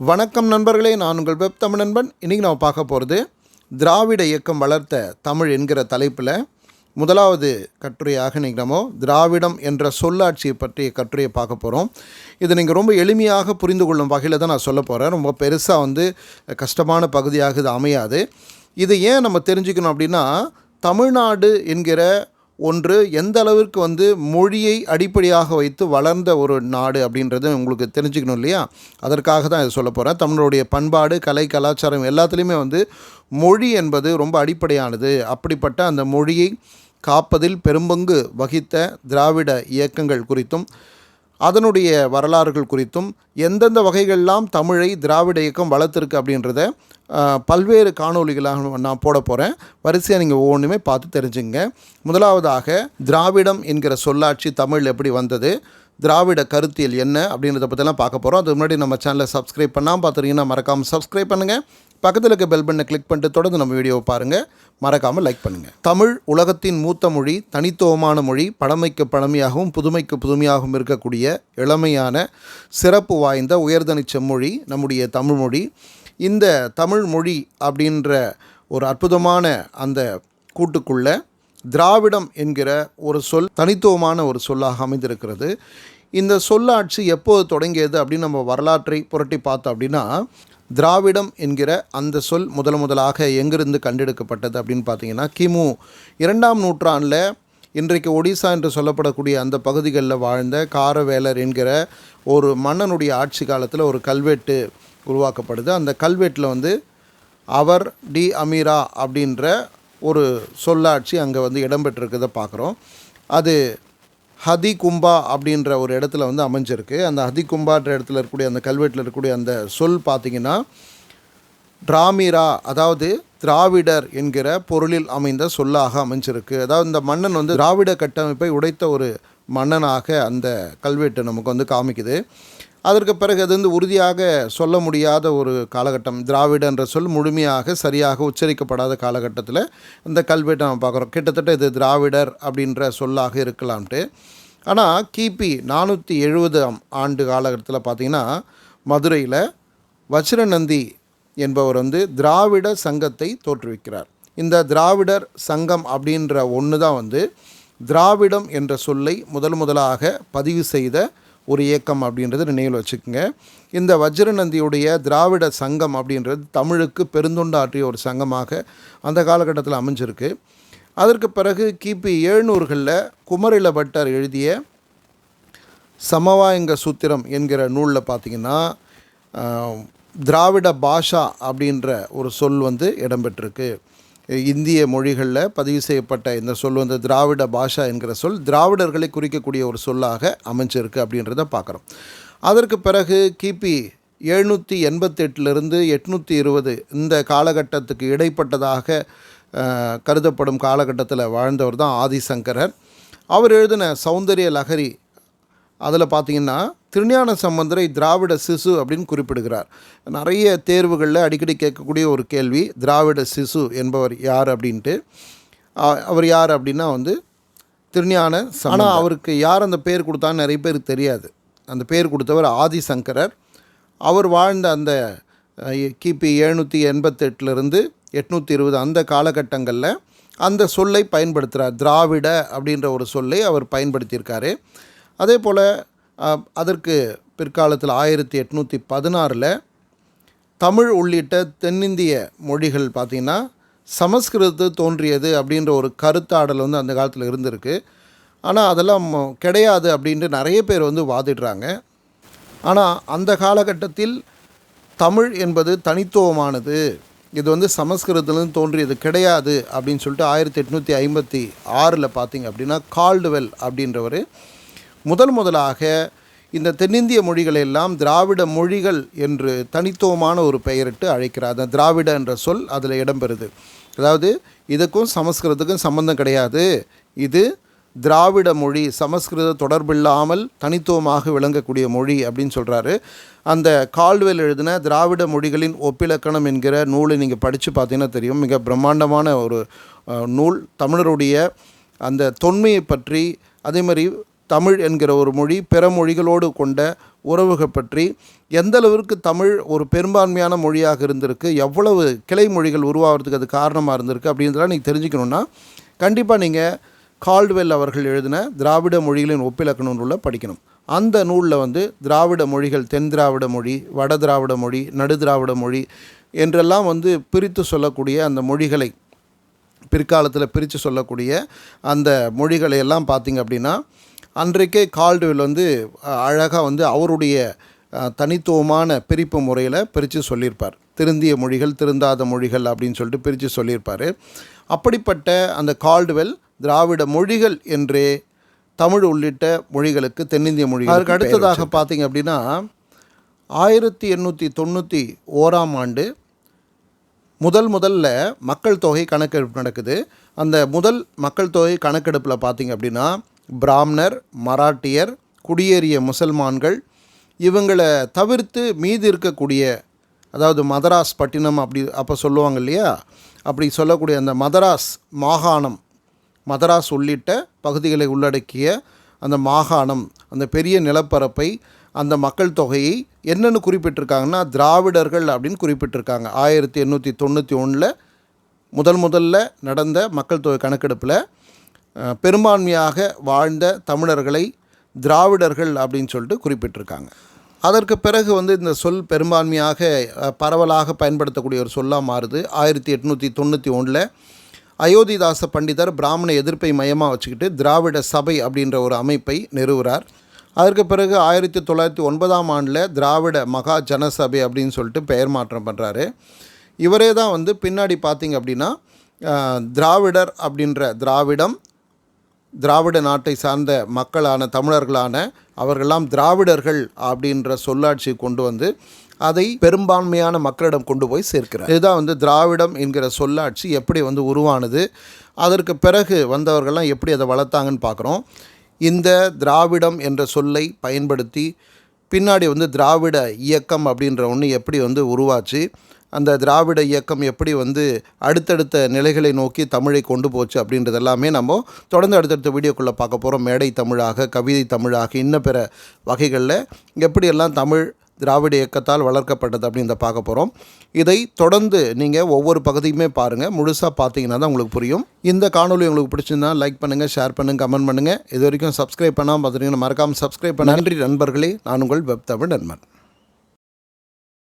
வணக்கம் நண்பர்களே நான் உங்கள் வெப் தமிழ் நண்பன். இன்றைக்கி நம்ம பார்க்க போகிறது திராவிட இயக்கம் வளர்த்த தமிழ் என்கிற தலைப்பில் முதலாவது கட்டுரையாக இன்றைக்கி நம்ம திராவிடம் என்ற சொல்லாட்சியை பற்றிய கட்டுரையை பார்க்க போகிறோம் இதை நீங்கள் ரொம்ப எளிமையாக புரிந்து கொள்ளும் வகையில் தான் நான் சொல்ல போகிறேன் ரொம்ப பெருசாக வந்து கஷ்டமான பகுதியாக இது அமையாது. இதை ஏன் நம்ம தெரிஞ்சுக்கணும் அப்படின்னா தமிழ்நாடு என்கிற ஒன்று எந்த அளவிற்கு வந்து மொழியை அடிப்படையாக வைத்து வளர்ந்த ஒரு நாடு அப்படின்றது உங்களுக்கு தெரிஞ்சுக்கணும் இல்லையா? அதற்காக தான் இதை சொல்ல போகிறேன் தமிழருடைய பண்பாடு கலை கலாச்சாரம் எல்லாத்துலேயுமே வந்து மொழி என்பது ரொம்ப அடிப்படையானது. அப்படிப்பட்ட அந்த மொழியை காப்பதில் பெரும்பங்கு வகித்த திராவிட இயக்கங்கள் குறித்தும் அதனுடைய வரலாறுகள் குறித்தும் எந்தெந்த வகைகள்லாம் தமிழை திராவிட இயக்கம் வளர்த்துருக்கு அப்படின்றத பல்வேறு காணொலிகளாக நான் போட போகிறேன் வரிசையாக நீங்கள் ஒவ்வொன்றுமே பார்த்து தெரிஞ்சுங்க முதலாவதாக திராவிடம் என்கிற சொல்லாட்சி தமிழ் எப்படி வந்தது? திராவிட கருத்தியல் என்ன அப்படின்றத பற்றிலாம் பார்க்க போகிறோம் அதுக்கு முன்னாடி நம்ம சேனலை சப்ஸ்கிரைப் பண்ணால் பார்த்துருக்கீங்கன்னா மறக்காமல் சப்ஸ்கிரைப் பண்ணுங்கள் பக்கத்தில் இருக்க பெல் பண்ணை கிளிக் பண்ணிட்டு தொடர்ந்து நம்ம வீடியோவை பாருங்கள் மறக்காமல் லைக் பண்ணுங்கள் தமிழ் உலகத்தின் மூத்த மொழி தனித்துவமான மொழி பழமைக்கு பழமையாகவும் புதுமைக்கு புதுமையாகவும் இருக்கக்கூடிய இளமையான சிறப்பு வாய்ந்த உயர்தனி செம்மொழி நம்முடைய தமிழ் மொழி. இந்த தமிழ் மொழி அப்படின்ற ஒரு அற்புதமான அந்த கூட்டுக்குள்ளே திராவிடம் என்கிற ஒரு சொல் தனித்துவமான ஒரு சொல்லாக அமைந்திருக்கிறது. இந்த சொல்லாட்சி எப்போது தொடங்கியது அப்படின்னு நம்ம வரலாற்றை புரட்டி பார்த்தோம் அப்படின்னா திராவிடம் என்கிற அந்த சொல் முதல் முதலாக எங்கிருந்து கண்டெடுக்கப்பட்டது அப்படின்னு பார்த்தீங்கன்னா கிமு இரண்டாம் நூற்றாண்டில் இன்றைக்கு ஒடிசா என்று சொல்லப்படக்கூடிய அந்த பகுதிகளில் வாழ்ந்த காரவேலர் என்கிற ஒரு மன்னனுடைய ஆட்சி காலத்தில் ஒரு கல்வெட்டு உருவாக்கப்படுது. அந்த கல்வெட்டில் வந்து அவர் டி அமீரா அப்படின்ற ஒரு சொல்லாட்சி அங்கே வந்து இடம்பெற்றிருக்கிறத பார்க்குறோம். அது ஹதி கும்பா அப்படின்ற ஒரு இடத்துல வந்து அமைஞ்சிருக்கு. அந்த ஹதி கும்பான்ற இடத்துல இருக்கக்கூடிய அந்த கல்வெட்டில் இருக்கக்கூடிய அந்த சொல் பார்த்திங்கன்னா டிராமிரா அதாவது திராவிடர் என்கிற பொருளில் அமைந்த சொல்லாக அமைஞ்சிருக்கு. அதாவது இந்த மன்னன் வந்து திராவிட கட்டமைப்பை உடைத்த ஒரு மன்னனாக அந்த கல்வெட்டு நமக்கு வந்து காமிக்குது. அதற்கு பிறகு அது வந்து உறுதியாக சொல்ல முடியாத ஒரு காலகட்டம். திராவிட என்ற சொல் முழுமையாக சரியாக உச்சரிக்கப்படாத காலகட்டத்தில் இந்த கல்வெட்டை நம்ம பார்க்குறோம். கிட்டத்தட்ட இது திராவிடர் அப்படின்ற சொல்லாக இருக்கலாம்ட்டு. ஆனால் கிபி நானூற்றி எழுபதாம் ஆண்டு காலகட்டத்தில் பார்த்திங்கன்னா மதுரையில் வச்சிரநந்தி என்பவர் வந்து திராவிட சங்கத்தை தோற்றுவிக்கிறார். இந்த திராவிடர் சங்கம் அப்படின்ற ஒன்று தான் வந்து திராவிடம் என்ற சொல்லை முதல் முதலாக பதிவு செய்த ஒரு இயக்கம் அப்படின்றது நினைவில் வச்சுக்கோங்க. இந்த வஜ்ரநந்தியுடைய திராவிட சங்கம் அப்படின்றது தமிழுக்கு பெருந்தொண்டாற்றிய ஒரு சங்கமாக அந்த காலகட்டத்தில் அமைஞ்சிருக்கு. அதற்கு பிறகு கிபி ஏழ்நூறுகளில் குமரில பட்டர் எழுதிய சமவாயங்க சூத்திரம் என்கிற நூலில் பார்த்தீங்கன்னா திராவிட பாஷா அப்படின்ற ஒரு சொல் வந்து இடம்பெற்றிருக்கு. இந்திய மொழிகளில் பதிவு செய்யப்பட்ட இந்த சொல் வந்து திராவிட பாஷா என்கிற சொல் திராவிடர்களை குறிக்கக்கூடிய ஒரு சொல்லாக அமைஞ்சிருக்கு அப்படின்றத பார்க்குறோம். அதற்கு பிறகு கிபி எழுநூற்றி எண்பத்தெட்டிலிருந்து எட்நூற்றி இருபது இந்த காலகட்டத்துக்கு இடைப்பட்டதாக கருதப்படும் காலகட்டத்தில் வாழ்ந்தவர் தான் ஆதிசங்கரர். அவர் எழுதின சௌந்தரிய லகரி அதில் பார்த்தீங்கன்னா திருஞான சம்பந்தரை திராவிட சிசு அப்படின்னு குறிப்பிடுகிறார். நிறைய தேர்வுகளில் அடிக்கடி கேட்கக்கூடிய ஒரு கேள்வி திராவிட சிசு என்பவர் யார் அப்படின்ட்டு. அவர் யார் அப்படின்னா வந்து திருஞான ஆனால் அவருக்கு யார் அந்த பேர் கொடுத்தான்னு நிறைய பேருக்கு தெரியாது. அந்த பேர் கொடுத்தவர் ஆதிசங்கரர். அவர் வாழ்ந்த அந்த கிபி எழுநூற்றி எண்பத்தெட்டுலேருந்து எட்நூற்றி இருபது அந்த காலகட்டங்களில் அந்த சொல்லை பயன்படுத்துகிறார். திராவிட அப்படின்ற ஒரு சொல்லை அவர் பயன்படுத்தியிருக்காரு. அதே போல் அதற்கு பிற்காலத்தில் ஆயிரத்தி எட்நூற்றி பதினாறில் தமிழ் உள்ளிட்ட தென்னிந்திய மொழிகள் பார்த்திங்கன்னா சமஸ்கிருதத்து தோன்றியது அப்படின்ற ஒரு கருத்தாடல் வந்து அந்த காலத்தில் இருந்திருக்கு. ஆனால் அதெல்லாம் கிடையாது அப்படின்ட்டு நிறைய பேர் வந்து வாதிடுறாங்க. ஆனால் அந்த காலகட்டத்தில் தமிழ் என்பது தனித்துவமானது. இது வந்து சமஸ்கிருதத்துலேருந்து தோன்றியது கிடையாது அப்படின்னு சொல்லிட்டு ஆயிரத்தி எட்நூற்றி ஐம்பத்தி ஆறில் பார்த்திங்க அப்படின்னா கால்டுவெல் அப்படின்றவர் முதல் முதலாக இந்த தென்னிந்திய மொழிகள் எல்லாம் திராவிட மொழிகள் என்று தனித்துவமான ஒரு பெயரிட்டு அழைக்கிறார். அந்த திராவிட என்ற சொல் அதில் இடம்பெறுது. அதாவது இதுக்கும் சமஸ்கிருதத்துக்கும் சம்பந்தம் கிடையாது. இது திராவிட மொழி சமஸ்கிருத தொடர்பில்லாமல் தனித்துவமாக விளங்கக்கூடிய மொழி அப்படின்னு சொல்கிறாரு அந்த கால்வெல் எழுதின திராவிட மொழிகளின் ஒப்பிலக்கணம் என்கிற நூலை நீங்கள் படித்து பார்த்தீங்கன்னா தெரியும். மிக பிரம்மாண்டமான ஒரு நூல். தமிழருடைய அந்த தொன்மையை பற்றி அதே மாதிரி தமிழ் என்கிற ஒரு மொழி பிற மொழிகளோடு கொண்ட உறவுகள் பற்றி எந்த அளவிற்கு தமிழ் ஒரு பெரும்பான்மையான மொழியாக இருந்திருக்கு எவ்வளவு கிளை மொழிகள் உருவாகிறதுக்கு அது காரணமாக இருந்திருக்கு அப்படின்றதெல்லாம் நீங்கள் தெரிஞ்சுக்கணுன்னா கண்டிப்பாக நீங்கள் கால்டுவெல் அவர்கள் எழுதின திராவிட மொழிகளின் ஒப்பிலக்கண நூலில் படிக்கணும். அந்த நூலில் வந்து திராவிட மொழிகள் தென் திராவிட மொழி வட திராவிட மொழி நடு திராவிட மொழி என்றெல்லாம் வந்து பிரித்து சொல்லக்கூடிய அந்த மொழிகளை பிற்காலத்தில் பிரித்து சொல்லக்கூடிய அந்த மொழிகளை எல்லாம் பார்த்திங்க அப்படின்னா அன்றைக்கே கால்டுவெல் வந்து அழகாக வந்து அவருடைய தனித்துவமான பிரிப்பு முறையில் பிரித்து சொல்லியிருப்பார். திருந்திய மொழிகள் திருந்தாத மொழிகள் அப்படின்னு சொல்லிட்டு பிரித்து சொல்லியிருப்பார். அப்படிப்பட்ட அந்த கால்டுவெல் திராவிட மொழிகள் என்றே தமிழ் உள்ளிட்ட மொழிகளுக்கு தென்னிந்திய மொழிகள் அதுக்கு அடுத்ததாக பார்த்தீங்க அப்படின்னா ஆயிரத்தி எண்ணூற்றி தொண்ணூற்றி ஓராம் ஆண்டு முதல் முதல்ல மக்கள் தொகை கணக்கெடுப்பு நடக்குது. அந்த முதல் மக்கள் தொகை கணக்கெடுப்பில் பார்த்தீங்க அப்படின்னா பிராமணர் மராட்டியர் குடியேறிய முசல்மான்கள் இவங்களை தவிர்த்து மீதி இருக்கக்கூடிய அதாவது மதராஸ் பட்டினம் அப்படி அப்போ சொல்லுவாங்க இல்லையா? அப்படி சொல்லக்கூடிய அந்த மதராஸ் மாகாணம் மதராஸ் உள்ளிட்ட பகுதிகளை உள்ளடக்கிய அந்த மாகாணம் அந்த பெரிய நிலப்பரப்பை அந்த மக்கள் தொகையை என்னென்னு குறிப்பிட்டிருக்காங்கன்னா திராவிடர்கள் அப்படின்னு குறிப்பிட்டிருக்காங்க. ஆயிரத்தி எண்ணூற்றி தொண்ணூற்றி ஒன்றில் முதல் முதல்ல நடந்த மக்கள் தொகை கணக்கெடுப்பில் பெரும்பான்மையாக வாழ்ந்த தமிழர்களை திராவிடர்கள் அப்படின்னு சொல்லிட்டு குறிப்பிட்டிருக்காங்க. அதற்கு பிறகு வந்து இந்த சொல் பெரும்பான்மையாக பரவலாக பயன்படுத்தக்கூடிய ஒரு சொல்லாக மாறுது. ஆயிரத்தி எட்நூற்றி தொண்ணூற்றி ஒன்றில் அயோத்திதாச பண்டிதர் பிராமண எதிர்ப்பை மையமாக வச்சுக்கிட்டு திராவிட சபை அப்படின்ற ஒரு அமைப்பை நிறுவுகிறார் அதற்கு பிறகு ஆயிரத்தி தொள்ளாயிரத்தி ஒன்பதாம் ஆண்டில் திராவிட மகா ஜனசபை அப்படின்னு சொல்லிட்டு பெயர் மாற்றம் பண்ணுறாரு இவரே தான் வந்து பின்னாடி பார்த்திங்க அப்படின்னா திராவிடர் அப்படின்ற திராவிடம் திராவிட நாட்டை சார்ந்த மக்களான தமிழர்களான அவர்களெல்லாம் திராவிடர்கள் அப்படின்ற சொல்லாட்சியை கொண்டு வந்து அதை பெரும்பான்மையான மக்களிடம் கொண்டு போய் சேர்க்கிறார். இதுதான் வந்து திராவிடம் என்கிற சொல்லாட்சி எப்படி வந்து உருவானது அதற்கு பிறகு வந்தவர்கள்லாம் எப்படி அதை வளர்த்தாங்கன்னு பார்க்குறோம். இந்த திராவிடம் என்ற சொல்லை பயன்படுத்தி பின்னாடி வந்து திராவிட இயக்கம் அப்படின்ற ஒன்று எப்படி வந்து உருவாச்சு அந்த திராவிட இயக்கம் எப்படி வந்து அடுத்தடுத்த நிலைகளை நோக்கி தமிழை கொண்டு போச்சு அப்படின்றது எல்லாமே நம்ம தொடர்ந்து அடுத்தடுத்த வீடியோக்குள்ளே பார்க்க போகிறோம் மேடை தமிழாக கவிதை தமிழாக இன்ன பிற வகைகளில் எப்படியெல்லாம் தமிழ் திராவிட இயக்கத்தால் வளர்க்கப்பட்டது அப்படின்றத பார்க்க போகிறோம் இதை தொடர்ந்து நீங்கள் ஒவ்வொரு பகுதியுமே பாருங்கள் முழுசாக பார்த்தீங்கன்னா தான் உங்களுக்கு புரியும். இந்த காணொலி உங்களுக்கு பிடிச்சிருந்தா லைக் பண்ணுங்கள் ஷேர் பண்ணுங்கள் கமெண்ட் பண்ணுங்கள் இது வரைக்கும் சப்ஸ்கிரைப் பண்ணாமல் பார்த்துருக்கீங்கன்னா மறக்காமல் சப்ஸ்கிரைப் பண்ண நன்றி நண்பர்களே. நான் உங்கள் வெப் தமிழ் நண்பன்.